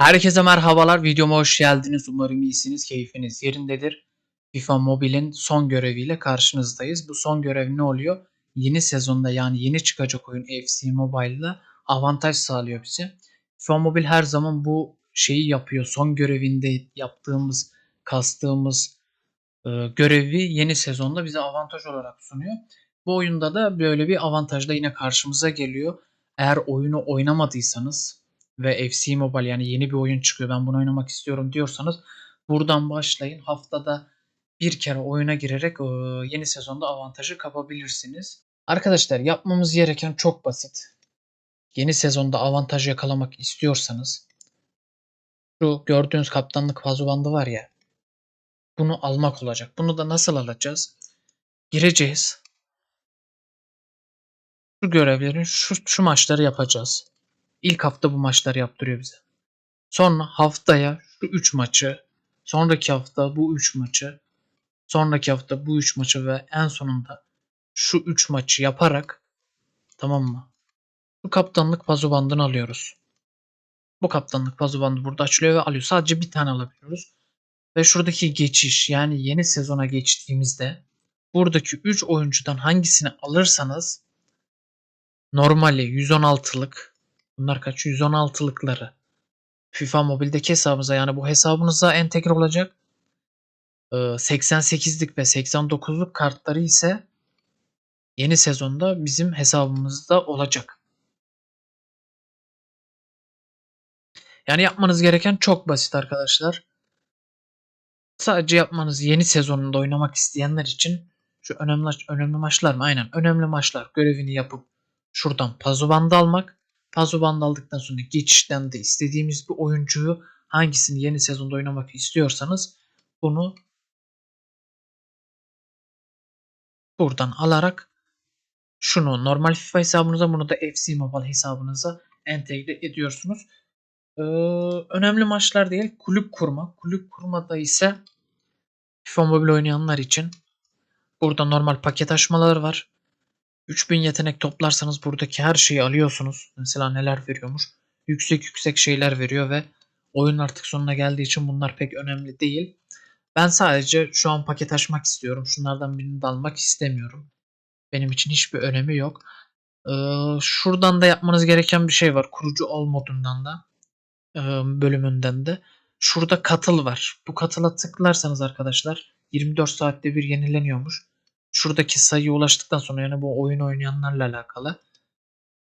Herkese merhabalar. Videoma hoş geldiniz. Umarım iyisiniz, keyfiniz yerindedir. FIFA Mobile'in son göreviyle karşınızdayız. Bu son görev ne oluyor? Yeni sezonda yani yeni çıkacak oyun FC Mobile'da avantaj sağlıyor bize. FIFA Mobile her zaman bu şeyi yapıyor. Son görevinde yaptığımız, kastığımız e, görevi yeni sezonda bize avantaj olarak sunuyor. Bu oyunda da böyle bir avantajla yine karşımıza geliyor. Eğer oyunu oynamadıysanız ve FC Mobile yani yeni bir oyun çıkıyor ben bunu oynamak istiyorum diyorsanız buradan başlayın. Haftada bir kere oyuna girerek yeni sezonda avantajı kapabilirsiniz. Arkadaşlar yapmamız gereken çok basit. Yeni sezonda avantaj yakalamak istiyorsanız şu gördüğünüz kaptanlık vazo bandı var ya bunu almak olacak. Bunu da nasıl alacağız? Gireceğiz. Şu görevlerin şu, şu maçları yapacağız. İlk hafta bu maçları yaptırıyor bize. Sonra haftaya şu 3 maçı, sonraki hafta bu 3 maçı, sonraki hafta bu 3 maçı ve en sonunda şu 3 maçı yaparak tamam mı? Bu kaptanlık pazu bandını alıyoruz. Bu kaptanlık pazu bandı burada açılıyor ve alıyor. Sadece bir tane alabiliyoruz. Ve şuradaki geçiş yani yeni sezona geçtiğimizde buradaki 3 oyuncudan hangisini alırsanız normali 116'lık bunlar kaç 116'lıkları FIFA Mobile'deki hesabınıza yani bu hesabınıza entegre olacak. Ee, 88'lik ve 89'luk kartları ise yeni sezonda bizim hesabımızda olacak. Yani yapmanız gereken çok basit arkadaşlar. Sadece yapmanız yeni sezonunda oynamak isteyenler için şu önemli önemli maçlar mı? Aynen önemli maçlar görevini yapıp şuradan pazu bandı almak. Pazu bandı aldıktan sonra geçişten de istediğimiz bir oyuncuyu hangisini yeni sezonda oynamak istiyorsanız bunu buradan alarak şunu normal FIFA hesabınıza bunu da FC Mobile hesabınıza entegre ediyorsunuz. Ee, önemli maçlar değil kulüp kurma. Kulüp kurmada ise FIFA Mobile oynayanlar için burada normal paket açmaları var. 3000 yetenek toplarsanız buradaki her şeyi alıyorsunuz. Mesela neler veriyormuş? Yüksek yüksek şeyler veriyor ve oyun artık sonuna geldiği için bunlar pek önemli değil. Ben sadece şu an paket açmak istiyorum. Şunlardan birini de almak istemiyorum. Benim için hiçbir önemi yok. Ee, şuradan da yapmanız gereken bir şey var. Kurucu ol modundan da e, bölümünden de. Şurada katıl var. Bu katıla tıklarsanız arkadaşlar 24 saatte bir yenileniyormuş. Şuradaki sayıya ulaştıktan sonra yani bu oyun oynayanlarla alakalı.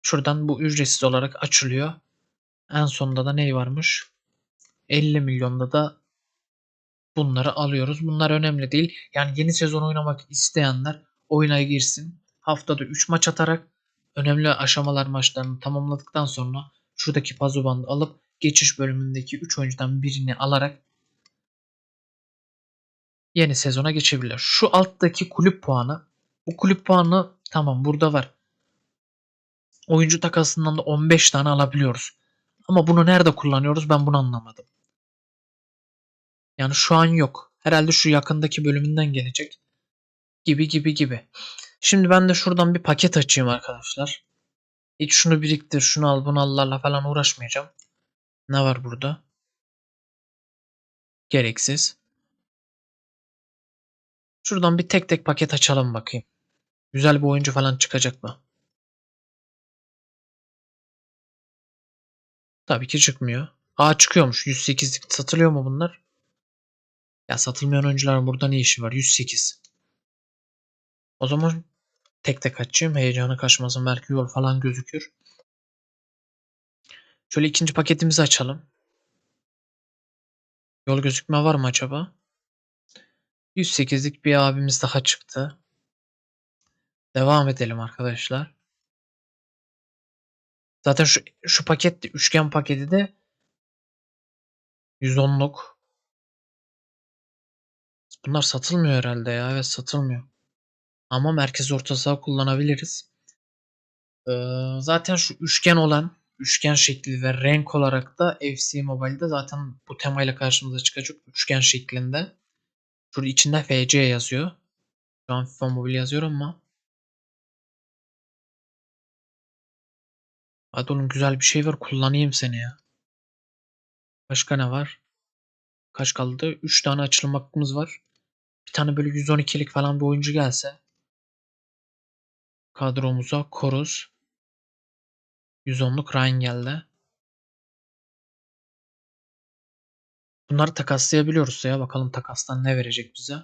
Şuradan bu ücretsiz olarak açılıyor. En sonunda da ne varmış? 50 milyonda da bunları alıyoruz. Bunlar önemli değil. Yani yeni sezon oynamak isteyenler oyuna girsin. Haftada 3 maç atarak önemli aşamalar maçlarını tamamladıktan sonra şuradaki pazu bandı alıp geçiş bölümündeki 3 oyuncudan birini alarak yeni sezona geçebilir. Şu alttaki kulüp puanı. Bu kulüp puanı tamam burada var. Oyuncu takasından da 15 tane alabiliyoruz. Ama bunu nerede kullanıyoruz ben bunu anlamadım. Yani şu an yok. Herhalde şu yakındaki bölümünden gelecek. Gibi gibi gibi. Şimdi ben de şuradan bir paket açayım arkadaşlar. Hiç şunu biriktir, şunu al, bunu allarla falan uğraşmayacağım. Ne var burada? Gereksiz. Şuradan bir tek tek paket açalım bakayım. Güzel bir oyuncu falan çıkacak mı? Tabii ki çıkmıyor. Aa çıkıyormuş. 108'lik satılıyor mu bunlar? Ya satılmayan oyuncuların burada ne işi var? 108. O zaman tek tek açayım. Heyecanı kaçmasın. Belki yol falan gözükür. Şöyle ikinci paketimizi açalım. Yol gözükme var mı acaba? 108'lik bir abimiz daha çıktı. Devam edelim arkadaşlar. Zaten şu, şu paket de, üçgen paketi de 110'luk. Bunlar satılmıyor herhalde ya. Evet satılmıyor. Ama merkez orta saha kullanabiliriz. Ee, zaten şu üçgen olan üçgen şekli ve renk olarak da FC Mobile'de zaten bu temayla karşımıza çıkacak üçgen şeklinde. Şurada içinde FC yazıyor. Şu an FIFA Mobile yazıyor ama Hadi oğlum güzel bir şey var kullanayım seni ya. Başka ne var? Kaç kaldı? 3 tane açılım hakkımız var. Bir tane böyle 112'lik falan bir oyuncu gelse kadromuza koruz. 110'luk Ryan geldi. Bunları takaslayabiliyoruz ya. Bakalım takastan ne verecek bize.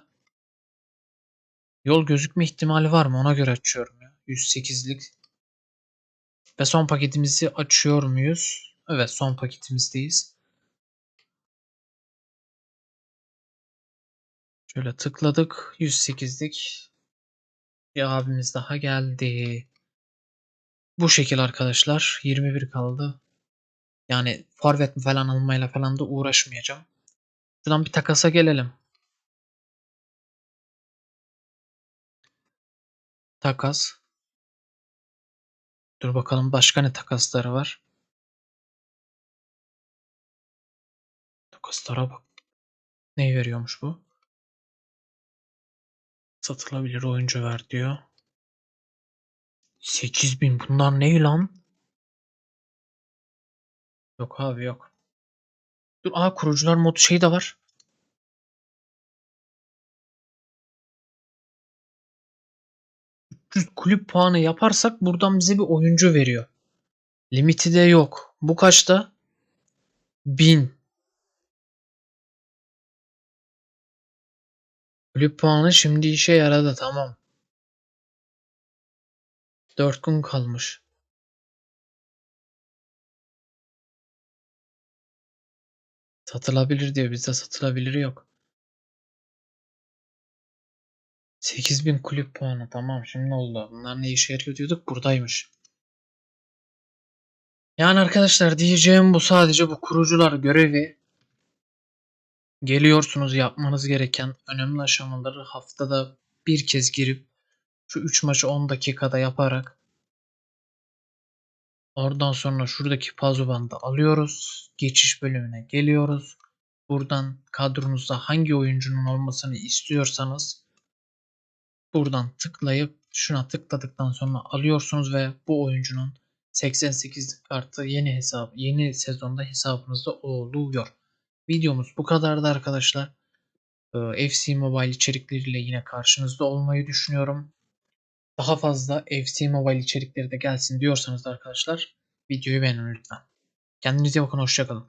Yol gözükme ihtimali var mı? Ona göre açıyorum ya. 108'lik. Ve son paketimizi açıyor muyuz? Evet son paketimizdeyiz. Şöyle tıkladık. 108'lik. Bir abimiz daha geldi. Bu şekil arkadaşlar. 21 kaldı. Yani forvet falan almayla falan da uğraşmayacağım. Şuradan bir takasa gelelim. Takas. Dur bakalım başka ne takasları var. Takaslara bak. Neyi veriyormuş bu? Satılabilir oyuncu ver diyor. 8000 bunlar ne lan? Yok abi yok. Dur aa kurucular modu şey de var. Kulüp puanı yaparsak buradan bize bir oyuncu veriyor. Limiti de yok. Bu kaçta? 1000. Kulüp puanı şimdi işe yaradı tamam. 4 gün kalmış. Satılabilir diyor. Bizde satılabilir yok. 8000 kulüp puanı. Tamam şimdi oldu. Bunlar ne işe yarıyor diyorduk. Buradaymış. Yani arkadaşlar diyeceğim bu sadece bu kurucular görevi. Geliyorsunuz yapmanız gereken önemli aşamaları haftada bir kez girip şu 3 maçı 10 dakikada yaparak oradan sonra şuradaki puzzle bandı alıyoruz. Geçiş bölümüne geliyoruz. Buradan kadronuzda hangi oyuncunun olmasını istiyorsanız buradan tıklayıp şuna tıkladıktan sonra alıyorsunuz ve bu oyuncunun 88 kartı yeni hesap yeni sezonda hesabınızda oluyor. Videomuz bu kadardı arkadaşlar. Ee, FC Mobile içerikleriyle yine karşınızda olmayı düşünüyorum. Daha fazla FC Mobile içerikleri de gelsin diyorsanız da arkadaşlar videoyu beğenin lütfen. Kendinize bakın hoşçakalın.